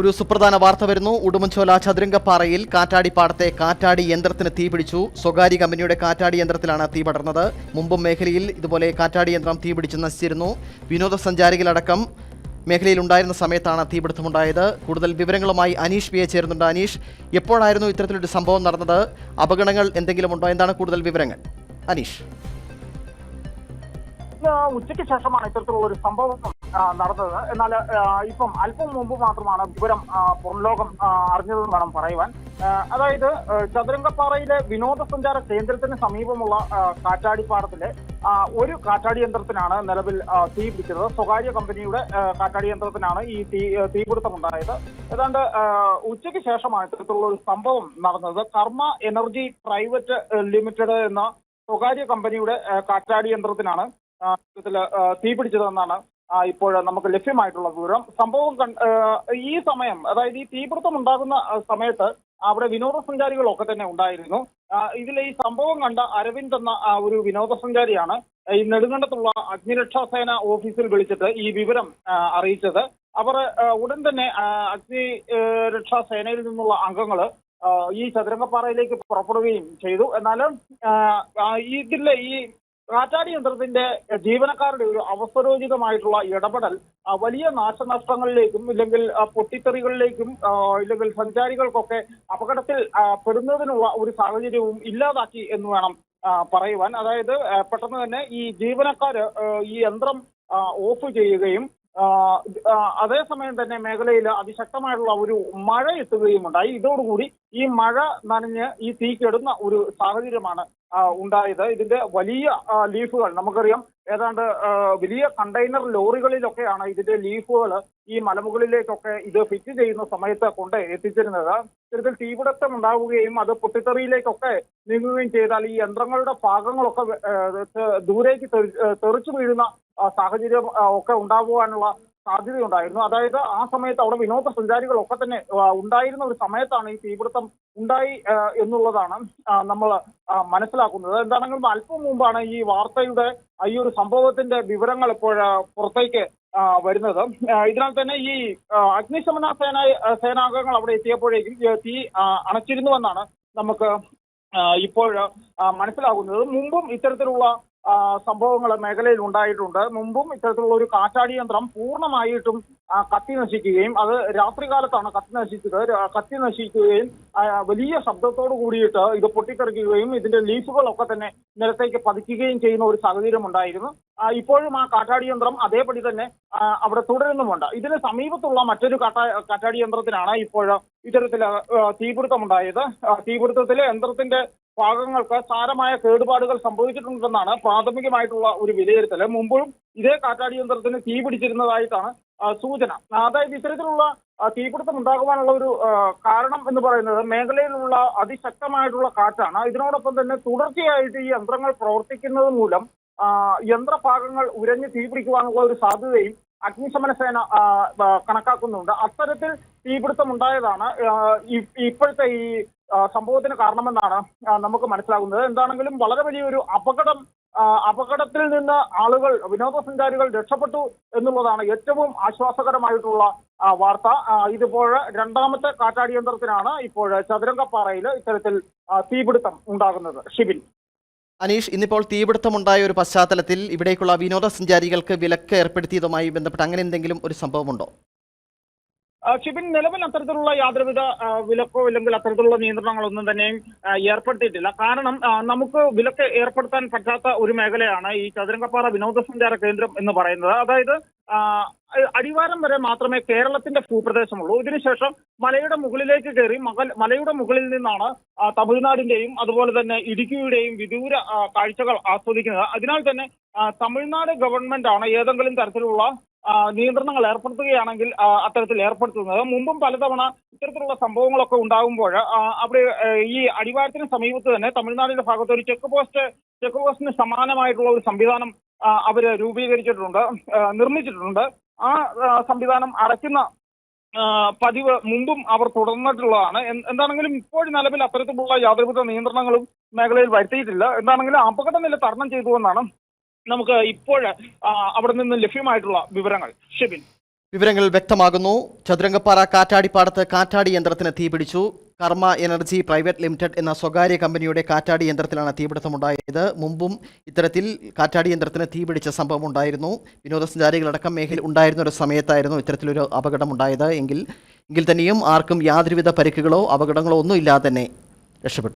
ഒരു സുപ്രധാന വാർത്ത വരുന്നു. ഉടുമ്പൻചോല ചതുരംഗപ്പാറയിൽ കാറ്റാടിപ്പാടത്തെ കാറ്റാടി യന്ത്രത്തിന് തീപിടിച്ചു സ്വകാര്യ കമ്പനിയുടെ കാറ്റാടി യന്ത്രത്തിലാണ് തീ പടർന്നത്. മുമ്പും മേഖലയിൽ ഇതുപോലെ കാറ്റാടി യന്ത്രം തീ തീപിടിച്ച് നശിച്ചിരുന്നു. വിനോദസഞ്ചാരികളടക്കം മേഖലയിൽ ഉണ്ടായിരുന്ന സമയത്താണ് തീപിടുത്തമുണ്ടായത് കൂടുതൽ വിവരങ്ങളുമായി അനീഷ് പി എ ചേരുന്നുണ്ട്. അനീഷ് എപ്പോഴായിരുന്നു ഇത്തരത്തിലൊരു സംഭവം നടന്നത്? അപകടങ്ങൾ എന്തെങ്കിലും ഉണ്ടോ? എന്താണ് കൂടുതൽ വിവരങ്ങൾ? അനീഷ്. ഉച്ചയ്ക്ക് ശേഷമാണ് ഇത്തരത്തിലുള്ള ഒരു സംഭവം നടന്നത്. എന്നാൽ ഇപ്പം അല്പം മുമ്പ് മാത്രമാണ് വിവരം പുറം ലോകം അറിഞ്ഞതെന്ന് വേണം പറയുവാൻ. അതായത് ചതുരംഗപ്പാറയിലെ വിനോദസഞ്ചാര കേന്ദ്രത്തിന് സമീപമുള്ള കാറ്റാടിപ്പാടത്തിലെ ഒരു കാറ്റാടി യന്ത്രത്തിനാണ് നിലവിൽ തീ പിടിച്ചത്. സ്വകാര്യ കമ്പനിയുടെ കാറ്റാടി യന്ത്രത്തിനാണ് ഈ തീ തീപിടുത്തമുണ്ടായത്. ഏതാണ്ട് ഉച്ചയ്ക്ക് ശേഷമാണ് ഇത്തരത്തിലുള്ള ഒരു സംഭവം നടന്നത്. കർമ്മ എനർജി പ്രൈവറ്റ് ലിമിറ്റഡ് എന്ന സ്വകാര്യ കമ്പനിയുടെ കാറ്റാടി യന്ത്രത്തിനാണ് തീ പിടിച്ചതെന്നാണ് ഇപ്പോൾ നമുക്ക് ലഭ്യമായിട്ടുള്ള വിവരം. സംഭവം ഈ സമയം അതായത് ഈ തീപിടുത്തം ഉണ്ടാകുന്ന സമയത്ത് അവിടെ വിനോദസഞ്ചാരികളൊക്കെ തന്നെ ഉണ്ടായിരുന്നു. ഇതിൽ ഈ സംഭവം കണ്ട അരവിന്ദ് എന്ന ഒരു വിനോദസഞ്ചാരിയാണ് ഈ നെടുങ്കണ്ടത്തുള്ള അഗ്നിരക്ഷാ സേന ഓഫീസിൽ വിളിച്ചിട്ട് ഈ വിവരം അറിയിച്ചത്. അവർ ഉടൻ തന്നെ അഗ്നി രക്ഷാ സേനയിൽ നിന്നുള്ള അംഗങ്ങൾ ഈ ചതുരംഗപ്പാറയിലേക്ക് പുറപ്പെടുകയും ചെയ്തു. എന്നാൽ ഇതിലെ ഈ കാറ്റാടി യന്ത്രത്തിന്റെ ജീവനക്കാരുടെ ഒരു അവസരോചിതമായിട്ടുള്ള ഇടപെടൽ വലിയ നാശനഷ്ടങ്ങളിലേക്കും ഇല്ലെങ്കിൽ പൊട്ടിത്തെറികളിലേക്കും ഇല്ലെങ്കിൽ സഞ്ചാരികൾക്കൊക്കെ അപകടത്തിൽ പെടുന്നതിനുള്ള ഒരു സാഹചര്യവും ഇല്ലാതാക്കി എന്ന് വേണം പറയുവാൻ. അതായത് പെട്ടെന്ന് തന്നെ ഈ ജീവനക്കാര് ഈ യന്ത്രം ഓഫ് ചെയ്യുകയും അതേസമയം തന്നെ മേഖലയിൽ അതിശക്തമായിട്ടുള്ള ഒരു മഴ എത്തുകയും ഉണ്ടായി ഇതോടുകൂടി ഈ മഴ നനഞ്ഞ് ഈ തീ കെടുന്ന ഒരു സാഹചര്യമാണ് ഉണ്ടായത്. ഇതിന്റെ വലിയ ലീഫുകൾ നമുക്കറിയാം. ഏതാണ്ട് വലിയ കണ്ടെയ്നർ ലോറികളിലൊക്കെയാണ് ഇതിന്റെ ലീഫുകൾ ഈ മലമുകളിലേക്കൊക്കെ ഇത് ഫിറ്റ് ചെയ്യുന്ന സമയത്ത് കൊണ്ട് എത്തിച്ചിരുന്നത്. ഇത്തരത്തിൽ തീപിടുത്തം ഉണ്ടാവുകയും അത് പൊട്ടിത്തെറിയിലേക്കൊക്കെ നീങ്ങുകയും ചെയ്താൽ ഈ യന്ത്രങ്ങളുടെ ഭാഗങ്ങളൊക്കെ ദൂരേക്ക് തെറിച്ചു വീഴുന്ന സാഹചര്യം ഒക്കെ ഉണ്ടാകുവാനുള്ള സാധ്യതയുണ്ടായിരുന്നു. അതായത് ആ സമയത്ത് അവിടെ വിനോദസഞ്ചാരികളൊക്കെ തന്നെ ഉണ്ടായിരുന്ന ഒരു സമയത്താണ് ഈ തീപിടുത്തം ഉണ്ടായി എന്നുള്ളതാണ് നമ്മൾ മനസ്സിലാക്കുന്നത്. എന്താണെങ്കിലും അല്പം മുമ്പാണ് ഈ വാർത്തയുടെ ഈ ഒരു സംഭവത്തിന്റെ വിവരങ്ങൾ ഇപ്പോൾ പുറത്തേക്ക് വരുന്നത്. ഇതിനാൽ തന്നെ ഈ അഗ്നിശമന സേന സേനാംഗങ്ങൾ അവിടെ എത്തിയപ്പോഴേക്കും തീ അണച്ചിരുന്നുവെന്നാണ് നമുക്ക് ഇപ്പോൾ മനസ്സിലാകുന്നത്. മുമ്പും ഇത്തരത്തിലുള്ള സംഭവങ്ങൾ മേഖലയിൽ ഉണ്ടായിട്ടുണ്ട്. മുമ്പും ഇത്തരത്തിലുള്ള ഒരു കാറ്റാടി യന്ത്രം പൂർണമായിട്ടും കത്തി നശിക്കുകയും അത് രാത്രി കാലത്താണ് കത്തി നശിച്ചത്. കത്തി നശിക്കുകയും വലിയ ശബ്ദത്തോട് കൂടിയിട്ട് ഇത് പൊട്ടിത്തെറിക്കുകയും ഇതിന്റെ ലീഫുകളൊക്കെ തന്നെ നിലത്തേക്ക് പതിക്കുകയും ചെയ്യുന്ന ഒരു സാഹചര്യം ഉണ്ടായിരുന്നു. ഇപ്പോഴും ആ കാറ്റാടി യന്ത്രം അതേപടി തന്നെ അവിടെ തുടരുന്നുമുണ്ട്. ഇതിന് സമീപത്തുള്ള മറ്റൊരു കാട്ടാ കാറ്റാടി യന്ത്രത്തിനാണ് ഇപ്പോൾ ഇത്തരത്തിൽ തീപിടുത്തമുണ്ടായത്. ആ, തീപിടുത്തത്തിൽ യന്ത്രത്തിന്റെ ഭാഗങ്ങൾക്ക് സാരമായ കേടുപാടുകൾ സംഭവിച്ചിട്ടുണ്ടെന്നാണ് പ്രാഥമികമായിട്ടുള്ള ഒരു വിലയിരുത്തൽ മുമ്പും ഇതേ കാറ്റാടി യന്ത്രത്തിന് തീ പിടിച്ചിരുന്നതായിട്ടാണ് സൂചന. അതായത് ഇത്തരത്തിലുള്ള തീപിടുത്തം ഉണ്ടാകുവാനുള്ള ഒരു കാരണം എന്ന് പറയുന്നത് മേഖലയിലുള്ള അതിശക്തമായിട്ടുള്ള കാറ്റാണ്. ഇതിനോടൊപ്പം തന്നെ തുടർച്ചയായിട്ട് ഈ യന്ത്രങ്ങൾ പ്രവർത്തിക്കുന്നത് മൂലം യന്ത്രഭാഗങ്ങൾ ഉരഞ്ഞ് തീപിടിക്കുവാനുള്ള ഒരു സാധ്യതയും അഗ്നിശമന സേന കണക്കാക്കുന്നുണ്ട്. അത്തരത്തിൽ തീപിടുത്തം ഉണ്ടായതാണ് ഇപ്പോഴത്തെ ഈ സംഭവത്തിന് കാരണമെന്നാണ് നമുക്ക് മനസ്സിലാകുന്നത്. എന്താണെങ്കിലും വളരെ വലിയൊരു അപകടം അപകടത്തിൽ നിന്ന് ആളുകൾ വിനോദസഞ്ചാരികൾ രക്ഷപ്പെട്ടു എന്നുള്ളതാണ് ഏറ്റവും ആശ്വാസകരമായിട്ടുള്ള വാർത്ത. ഇതിപ്പോൾ രണ്ടാമത്തെ കാറ്റാടിയന്ത്രത്തിനാണ് ഇപ്പോൾ ചതുരംഗപ്പാറയിൽ ഇത്തരത്തിൽ തീപിടുത്തം ഉണ്ടാകുന്നത്. ഷിബിൻ. അനീഷ് ഇന്നിപ്പോൾ തീപിടുത്തമുണ്ടായ ഒരു പശ്ചാത്തലത്തിൽ ഇവിടേക്കുള്ള വിനോദസഞ്ചാരികൾക്ക് വിലക്ക് ഏർപ്പെടുത്തിയതുമായി ബന്ധപ്പെട്ട് അങ്ങനെ എന്തെങ്കിലും ഒരു സംഭവമുണ്ടോ? ഷിബിൻ നിലവിൽ അത്തരത്തിലുള്ള യാതൊരുവിധ വിലക്കോ അല്ലെങ്കിൽ അത്തരത്തിലുള്ള നിയന്ത്രണങ്ങളൊന്നും തന്നെയും ഏർപ്പെടുത്തിയിട്ടില്ല. കാരണം നമുക്ക് വിലക്ക് ഏർപ്പെടുത്താൻ പറ്റാത്ത ഒരു മേഖലയാണ് ഈ ചതുരംഗപ്പാറ വിനോദസഞ്ചാര കേന്ദ്രം എന്ന് പറയുന്നത്. അതായത് അടിവാരം വരെ മാത്രമേ കേരളത്തിന്റെ ഭൂപ്രദേശമുള്ളൂ. ഇതിനുശേഷം മലയുടെ മുകളിലേക്ക് കയറി മകൽ മലയുടെ മുകളിൽ നിന്നാണ് തമിഴ്നാടിന്റെയും അതുപോലെ തന്നെ ഇടുക്കിയുടെയും വിദൂര കാഴ്ചകൾ ആസ്വദിക്കുന്നത്. അതിനാൽ തന്നെ തമിഴ്നാട് ഗവൺമെന്റ് ആണ് ഏതെങ്കിലും തരത്തിലുള്ള നിയന്ത്രണങ്ങൾ ഏർപ്പെടുത്തുകയാണെങ്കിൽ അത്തരത്തിൽ ഏർപ്പെടുത്തുന്നത്. മുമ്പും പലതവണ ഇത്തരത്തിലുള്ള സംഭവങ്ങളൊക്കെ ഉണ്ടാകുമ്പോൾ അവിടെ ഈ അടിവാരത്തിന് സമീപത്ത് തന്നെ തമിഴ്നാടിന്റെ ഭാഗത്ത് ഒരു ചെക്ക് പോസ്റ്റ് ചെക്ക് പോസ്റ്റിന് സമാനമായിട്ടുള്ള ഒരു സംവിധാനം അവർ രൂപീകരിച്ചിട്ടുണ്ട് നിർമ്മിച്ചിട്ടുണ്ട്. ആ സംവിധാനം അടയ്ക്കുന്ന പതിവ് മുമ്പും അവർ തുടർന്നിട്ടുള്ളതാണ്. എന്ത് എന്താണെങ്കിലും ഇപ്പോൾ നിലവിൽ അത്തരത്തിലുള്ള യാതൊരുവിധ നിയന്ത്രണങ്ങളും മേഖലയിൽ വരുത്തിയിട്ടില്ല. എന്താണെങ്കിലും അപകട നില തരണം ചെയ്തു എന്നാണ് നമുക്ക് ഇപ്പോൾ അവിടെ നിന്ന് ലഭ്യമായിട്ടുള്ള വിവരങ്ങൾ. ഷെബിൻ. വിവരങ്ങൾ വ്യക്തമാകുന്നു. ചതുരംഗപ്പാറ കാറ്റാടിപ്പാടത്ത് കാറ്റാടി യന്ത്രത്തിന് തീപിടിച്ചു കർമ്മ എനർജി പ്രൈവറ്റ് ലിമിറ്റഡ് എന്ന സ്വകാര്യ കമ്പനിയുടെ കാറ്റാടി യന്ത്രത്തിലാണ് തീപിടുത്തമുണ്ടായത്. മുമ്പും ഇത്തരത്തിൽ കാറ്റാടി യന്ത്രത്തിന് തീപിടിച്ച സംഭവം ഉണ്ടായിരുന്നു. വിനോദസഞ്ചാരികളടക്കം മേഖലയിൽ ഉണ്ടായിരുന്ന ഒരു സമയത്തായിരുന്നു ഇത്തരത്തിലൊരു അപകടം ഉണ്ടായത് എങ്കിൽ എങ്കിൽ തന്നെയും ആർക്കും യാതൊരുവിധ പരിക്കുകളോ അപകടങ്ങളോ ഒന്നും ഇല്ലാതെ തന്നെ രക്ഷപ്പെട്ടു.